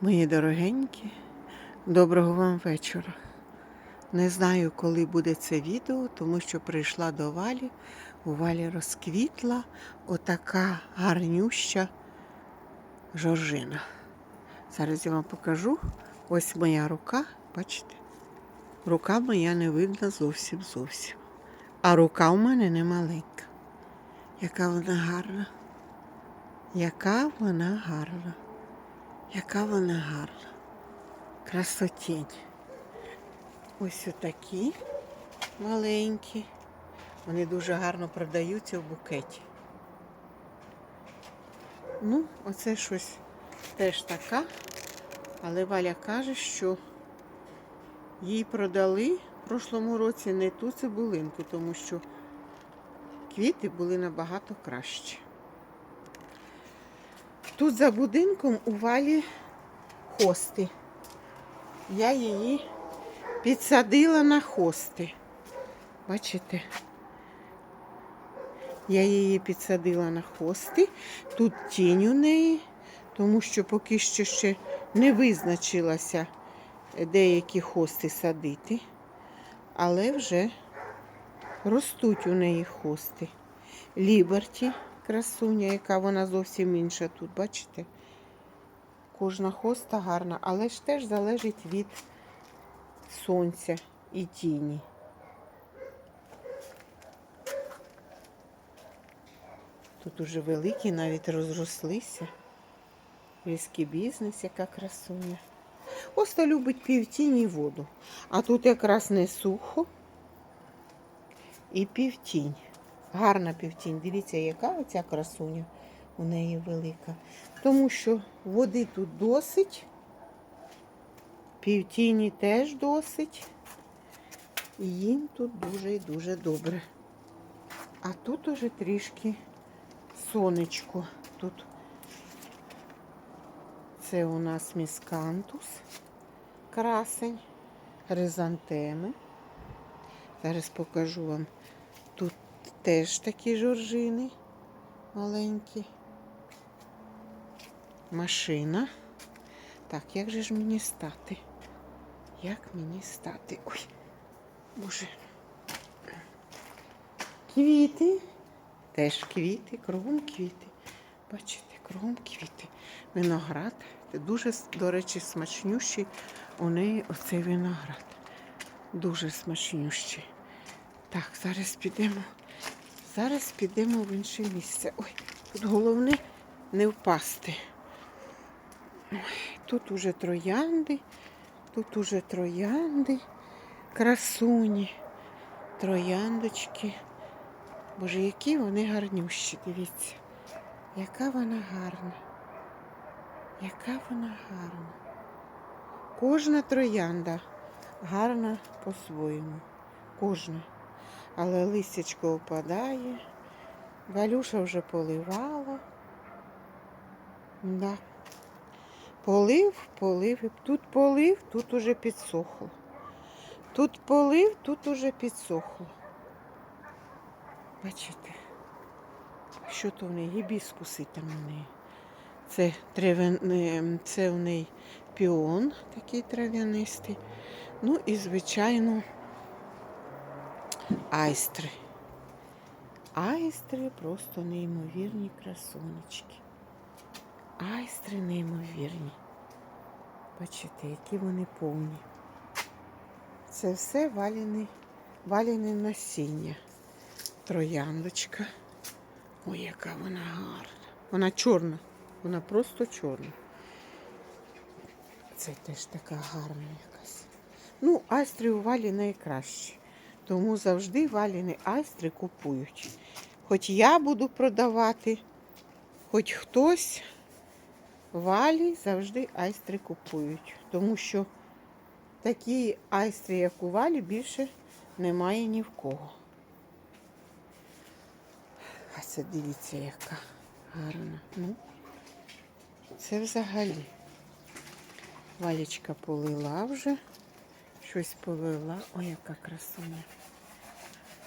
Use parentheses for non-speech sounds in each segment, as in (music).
Мої дорогенькі, доброго вам вечора. Не знаю, коли буде це відео, тому що прийшла до Валі. У Валі розквітла отака гарнюща жоржина. Зараз я вам покажу. Ось моя рука, бачите? Рука моя не видна зовсім зовсім. А рука у мене не маленька. Яка вона гарна. Яка вона гарна. Яка вона гарна. Красотінь. Ось отакі маленькі. Вони дуже гарно продаються в букеті. Ну, оце щось теж така. Але Валя каже, що їй продали в прошлому році не ту цибулинку, тому що квіти були набагато кращі. Тут за будинком у валі хости. Я її підсадила на хости. Бачите? Я її підсадила на хости. Тут тінь у неї, тому що поки що ще не визначилася деякі хости садити, але вже ростуть у неї хости. Ліберті красуня, яка вона зовсім інша тут, бачите? Кожна хоста гарна, але ж теж залежить від сонця і тіні. Тут уже великі, навіть розрослися. Різкий бізнес, яка красуня. Оста любить півтінь і воду. А тут якраз не сухо і півтінь. Гарна півтінь. Дивіться, яка оця красуня у неї велика. Тому що води тут досить, півтіні теж досить. І їм тут дуже і дуже добре. А тут уже трішки сонечко. Тут це у нас міскантус, красень, хризантеми. Зараз покажу вам. Теж такі жоржини маленькі. Машина. Так, як же ж мені стати? Як мені стати? Ой, боже. Квіти. Теж квіти, кругом квіти. Бачите, кругом квіти. Виноград. Це дуже, до речі, смачнющий у неї оцей виноград. Дуже смачнющий. Так, зараз підемо. Зараз підемо в інше місце. Ой, тут головне не впасти. Ой, тут уже троянди, тут уже троянди, красуні, трояндочки. Боже, які вони гарнющі, дивіться. Яка вона гарна. Яка вона гарна. Кожна троянда гарна по-своєму. Кожна. Але листячко опадає. Валюша вже поливала. Да. Полив, полив. Тут полив, тут уже підсохло. Тут полив, тут уже підсохло. Бачите? Що то в неї? Гібіскуси там у неї. Це, тревен... е, це у неї піон такий трав'янистий. Ну і, звичайно, айстри. Айстри просто неймовірні красунечки. Айстри неймовірні. Бачите, які вони повні. Це все валіни, валіни насіння. Трояндочка. Ой, яка вона гарна. Вона чорна. Вона просто чорна. Це теж така гарна якась. Ну, айстри у валі найкращі. Тому завжди валіни айстри купують. Хоч я буду продавати, хоч хтось валі завжди айстри купують. Тому що такі айстри, як у валі, більше немає ні в кого. А це дивіться, яка гарна. Ну, це взагалі. Валічка полила вже. Щось полила. Ой, яка красуня.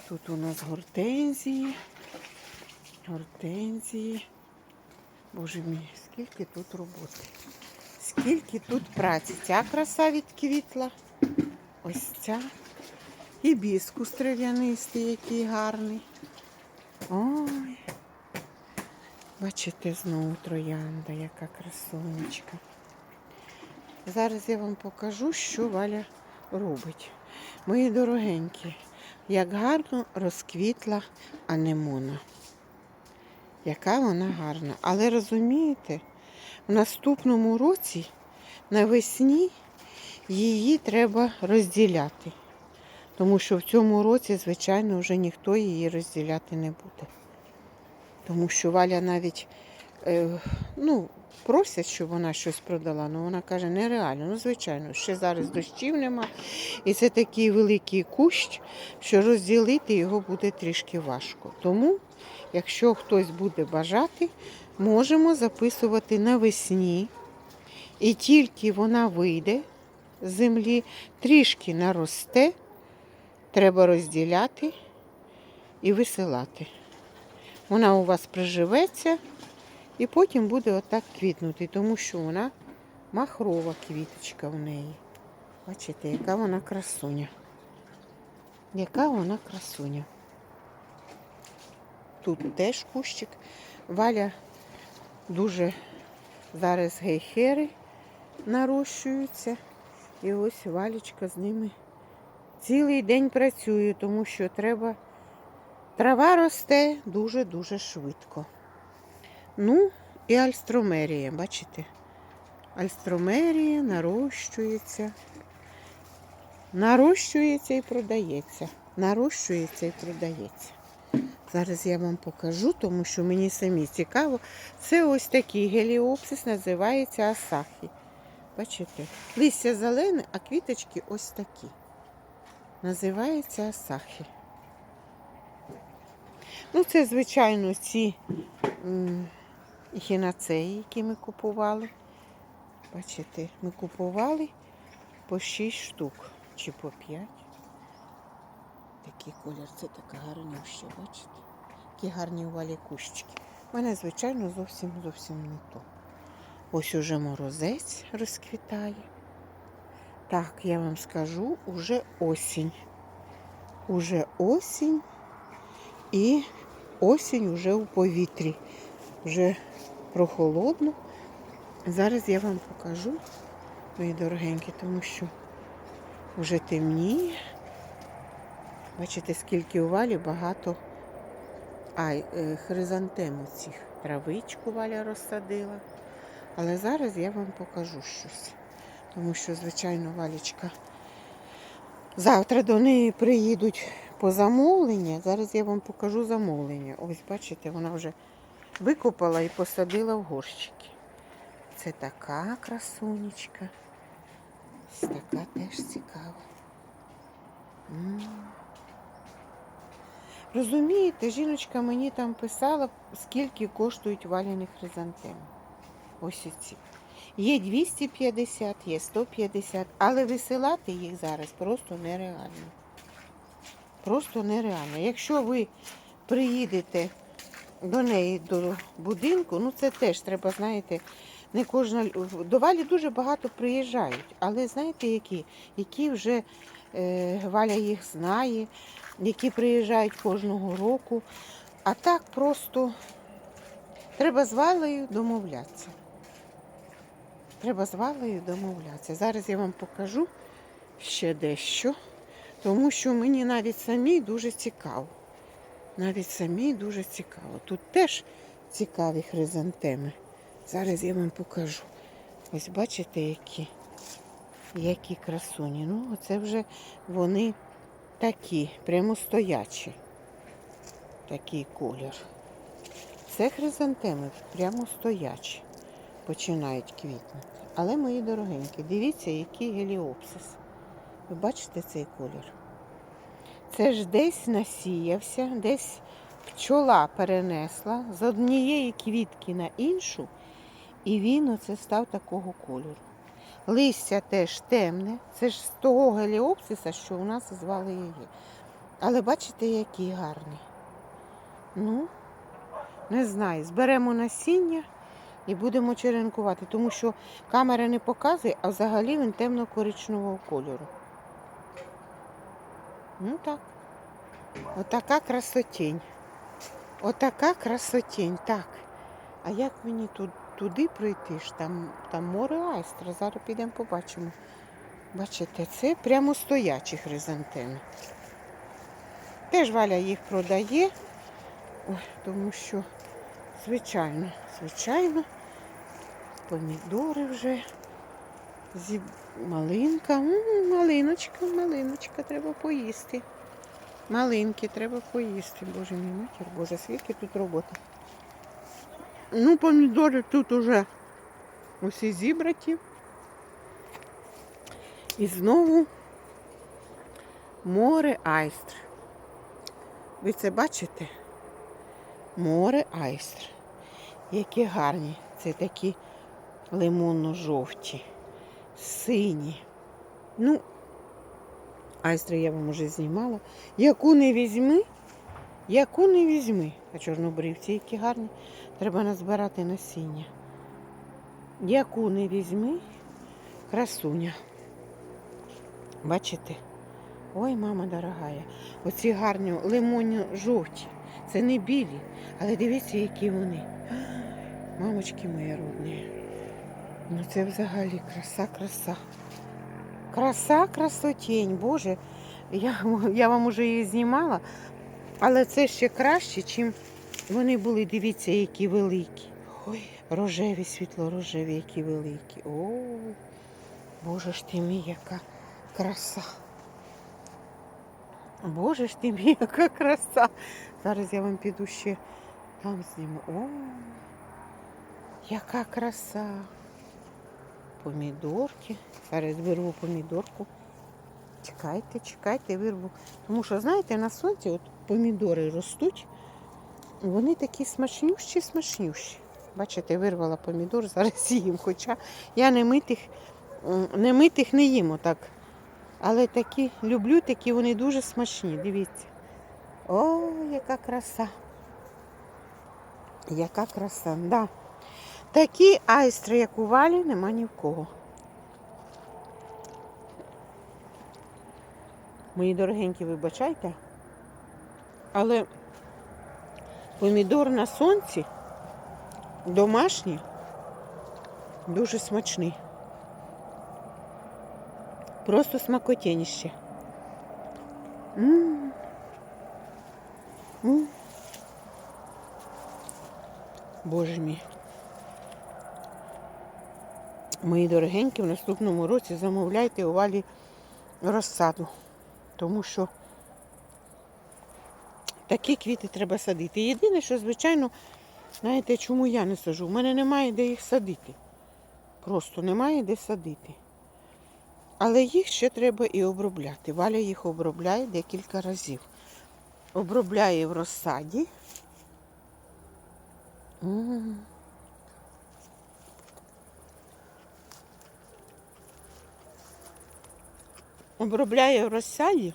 Тут у нас гортензії. Гортензії. Боже мій, скільки тут роботи. Скільки тут праці. Ця краса відквітла. Ось ця. Гібіскус трав'янистий, який гарний. Ой. Бачите, знову троянда, яка красунечка. Зараз я вам покажу, що Валя робить. Мої дорогенькі, як гарно розквітла анемона. Яка вона гарна. Але розумієте, в наступному році навесні її треба розділяти. Тому що в цьому році, звичайно, вже ніхто її розділяти не буде. Тому що Валя навіть е, ну, просять, щоб вона щось продала, але вона каже, нереально. Ну, звичайно, ще зараз дощів нема. І це такий великий кущ, що розділити його буде трішки важко. Тому, якщо хтось буде бажати, можемо записувати навесні. І тільки вона вийде з землі, трішки наросте, треба розділяти і висилати. Вона у вас приживеться і потім буде отак квітнути, тому що вона махрова квіточка в неї. Бачите, яка вона красуня. Яка вона красуня. Тут теж кущик. Валя дуже зараз гейхери нарощуються. І ось валічка з ними цілий день працює, тому що треба. Трава росте дуже-дуже швидко. Ну, і альстромерія, бачите? Альстромерія нарощується. Нарощується і продається. Нарощується і продається. Зараз я вам покажу, тому що мені самі цікаво. Це ось такий геліопсис, називається Асахі. Бачите? Листя зелене, а квіточки ось такі. Називається Асахі. Ну, це, звичайно, ці м, хінацеї, які ми купували. Бачите, ми купували по 6 штук чи по 5. Такий колір, це така гарнюща, бачите? Які гарні у валі кущики. У мене, звичайно, зовсім зовсім не то. Ось уже морозець розквітає. Так, я вам скажу, уже осінь. Уже осінь і осінь вже у повітрі. Вже прохолодно. Зараз я вам покажу, мої дорогенькі, тому що вже темніє. Бачите, скільки у валі багато ай, е, хризантем цих. Травичку валя розсадила. Але зараз я вам покажу щось. Тому що, звичайно, валічка. Завтра до неї приїдуть по замовлення. Зараз я вам покажу замовлення. Ось, бачите, вона вже викопала і посадила в горщики. Це така красунечка. Така теж цікава. М. Розумієте, жіночка мені там писала, скільки коштують валяні хризантеми. Ось оці. Є 250, є 150, але висилати їх зараз просто нереально. Просто нереально. Якщо ви приїдете до неї до будинку, ну це теж треба, знаєте, не кожна до Валі дуже багато приїжджають, але знаєте які? Які вже е, Валя їх знає, які приїжджають кожного року. А так просто треба з Валею домовлятися. Треба з Валею домовлятися. Зараз я вам покажу ще дещо, тому що мені навіть самій дуже цікаво. Навіть самій дуже цікаво. Тут теж цікаві хризантеми. Зараз я вам покажу. Ось бачите, які, які красуні. Ну, оце вже вони такі, прямо стоячі. Такий колір. Це хризантеми прямо стоячі. Починають квітнути. Але, мої дорогенькі, дивіться, який геліопсис. Ви бачите цей колір? Це ж десь насіявся, десь пчола перенесла з однієї квітки на іншу, і він оце став такого кольору. Листя теж темне, це ж з того геліопсиса, що у нас звали її. Але бачите, який гарний. Ну, не знаю, зберемо насіння, І будемо черенкувати, тому що камера не показує, а взагалі він темно-коричневого кольору. Ну так. Отака красотень. Отака красотень. Так. А як мені тут, туди пройти ж? Там, там море айстра. Зараз підемо побачимо. Бачите, це прямо стоячі хризантеми. Теж Валя їх продає, Ой, тому що, звичайно, звичайно, помідори вже. Малинка, малиночка, малиночка, треба поїсти. Малинки треба поїсти. Боже мій матір, Боже, скільки тут роботи. Ну, помідори тут уже усі зібраті. І знову море айстр. Ви це бачите? Море айстр. Які гарні. Це такі лимонно-жовті, сині. Ну, айстри я вам уже знімала. Яку не візьми, яку не візьми. А чорнобривці, які гарні. Треба назбирати насіння. Яку не візьми, красуня. Бачите? Ой, мама дорогая. Оці гарні лимонні жовті. Це не білі, але дивіться, які вони. Мамочки мої родні. Ну це взагалі краса, краса. Краса, красотень, Боже. Я, я вам уже її знімала, але це ще краще, чим вони були, дивіться, які великі. Ой, рожеві, світло-рожеві, які великі. О, Боже ж ти мій, яка краса. Боже ж ти мій, яка краса. Зараз я вам піду ще там зніму. О, яка краса. Помідорки. Зараз вирву помідорку. Чекайте, чекайте, вирву. Тому що, знаєте, на сонці от помідори ростуть. Вони такі смачнющі, смачнющі. Бачите, вирвала помідор, (laughs) зараз їм. Хоча я не митих, не митих не їм отак. Але такі люблю, такі вони дуже смачні. Дивіться. О, яка краса. Яка краса, да. Такі айстри, як у валі, нема ні в кого. Мої дорогенькі, вибачайте. Але помідор на сонці домашній, дуже смачний. Просто смакотєніще. Боже мій. Мої дорогенькі, в наступному році замовляйте у валі розсаду. Тому що такі квіти треба садити. Єдине, що, звичайно, знаєте, чому я не сажу? У мене немає де їх садити. Просто немає де садити. Але їх ще треба і обробляти. Валя їх обробляє декілька разів. Обробляє в розсаді. В розсаді.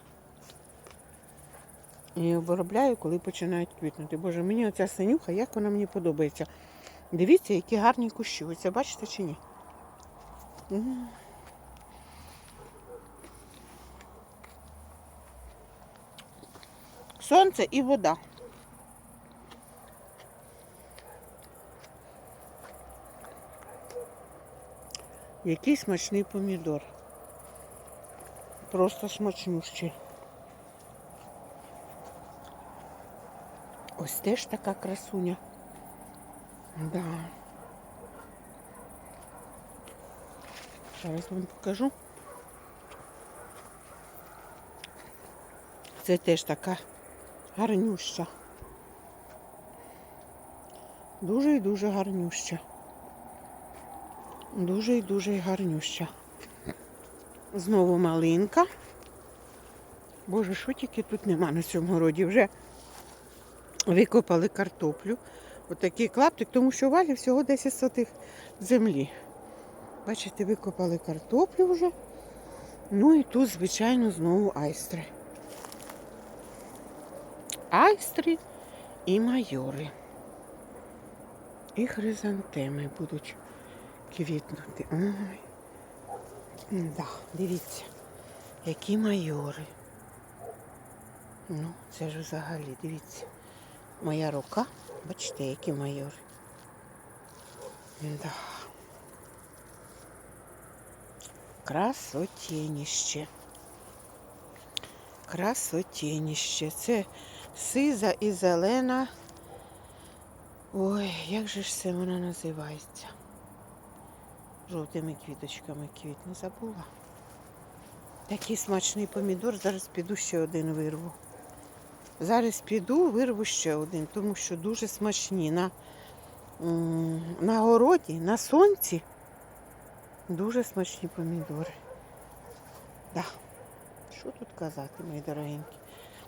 І обробляю, коли починають квітнути. Боже, мені оця синюха, як вона мені подобається. Дивіться, які гарні кущі. Ви це бачите чи ні? Сонце і вода. Який смачний помідор. Просто смачнющий. Ось теж така красуня. Да. Зараз вам покажу. Це теж така гарнюща. Дуже і дуже гарнюща. Дуже і дуже гарнюща. Знову малинка. Боже, що тільки тут нема на цьому городі. Вже викопали картоплю. Отакий клаптик, тому що валі всього 10 сотих землі. Бачите, викопали картоплю вже. Ну і тут, звичайно, знову айстри. Айстри і майори. І хризантеми будуть квітнути. Ой. Да, дивіться, які майори. Ну, це ж взагалі, дивіться. Моя рука, бачите, які майори. Да. Красотєніще. Красотєніще. Це сиза і зелена. Ой, як же ж це вона називається? Жовтими квіточками квітне забула. Такий смачний помідор. Зараз піду ще один вирву. Зараз піду, вирву ще один, тому що дуже смачні. На, на городі, на сонці дуже смачні помідори. Да. Що тут казати, мої дорогенькі?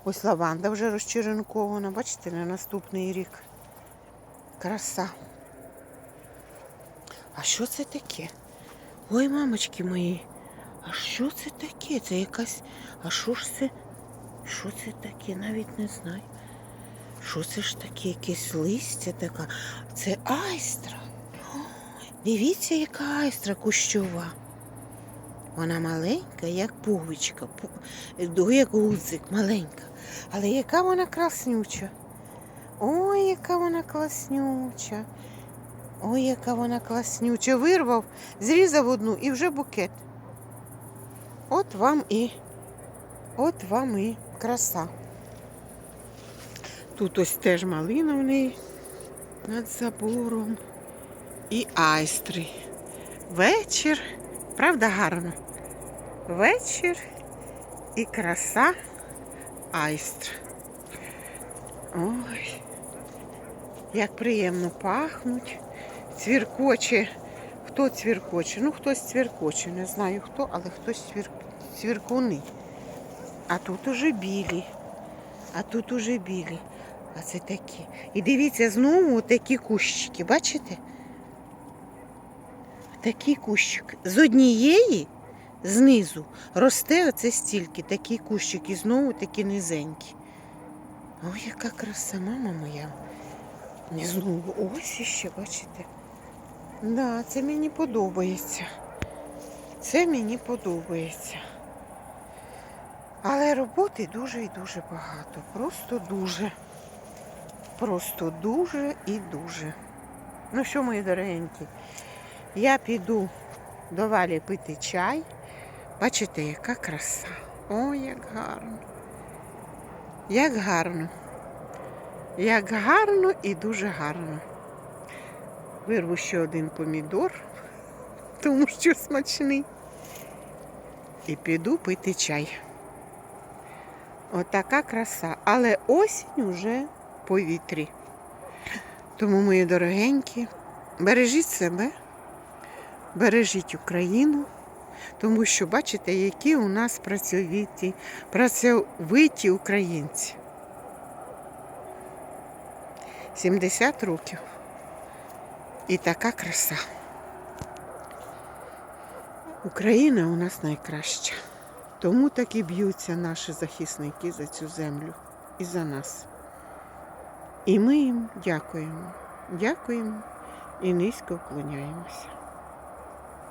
Ось лаванда вже розчеренкована, бачите, на наступний рік. Краса. А що це таке? Ой, мамочки мої, а що це таке? Це якась. А що ж це? Що це таке? Навіть не знаю. Що це ж таке? Якесь листя така. Це айстра. Ой, дивіться, яка айстра кущова. Вона маленька, як пуговичка, пу- як гудзик, маленька. Але яка вона краснюча. Ой, яка вона класнюча. Ой, яка вона класнюча. Вирвав, зрізав одну і вже букет. От вам і, от вам і краса. Тут ось теж малина в неї над забором. І айстри. Вечір. Правда гарно? Вечір і краса айстр. Ой, як приємно пахнуть. Цвіркоче. Хто цвіркоче? Ну, хтось цвіркоче. Не знаю хто, але хтось цвір... цвіркуни. А тут уже білі. А тут уже білі. А це такі. І дивіться, знову такі кущики, бачите? Такий кущик. З однієї знизу росте оце стільки, такий кущик, і знову такі низенькі. Ой, яка краса, мама моя. І знову ось іще, бачите? Да, це мені подобається. Це мені подобається. Але роботи дуже і дуже багато. Просто дуже. Просто дуже і дуже. Ну що, мої дорогенькі, я піду до Валі пити чай. Бачите, яка краса. Ой, як гарно. Як гарно. Як гарно і дуже гарно. Вирву ще один помідор, тому що смачний. І піду пити чай. Отака краса. Але осінь уже повітрі. Тому, мої дорогенькі, бережіть себе, бережіть Україну, тому що бачите, які у нас працьовиті, працьовиті українці. 70 років. І така краса. Україна у нас найкраща. Тому так і б'ються наші захисники за цю землю і за нас. І ми їм дякуємо. Дякуємо і низько вклоняємося.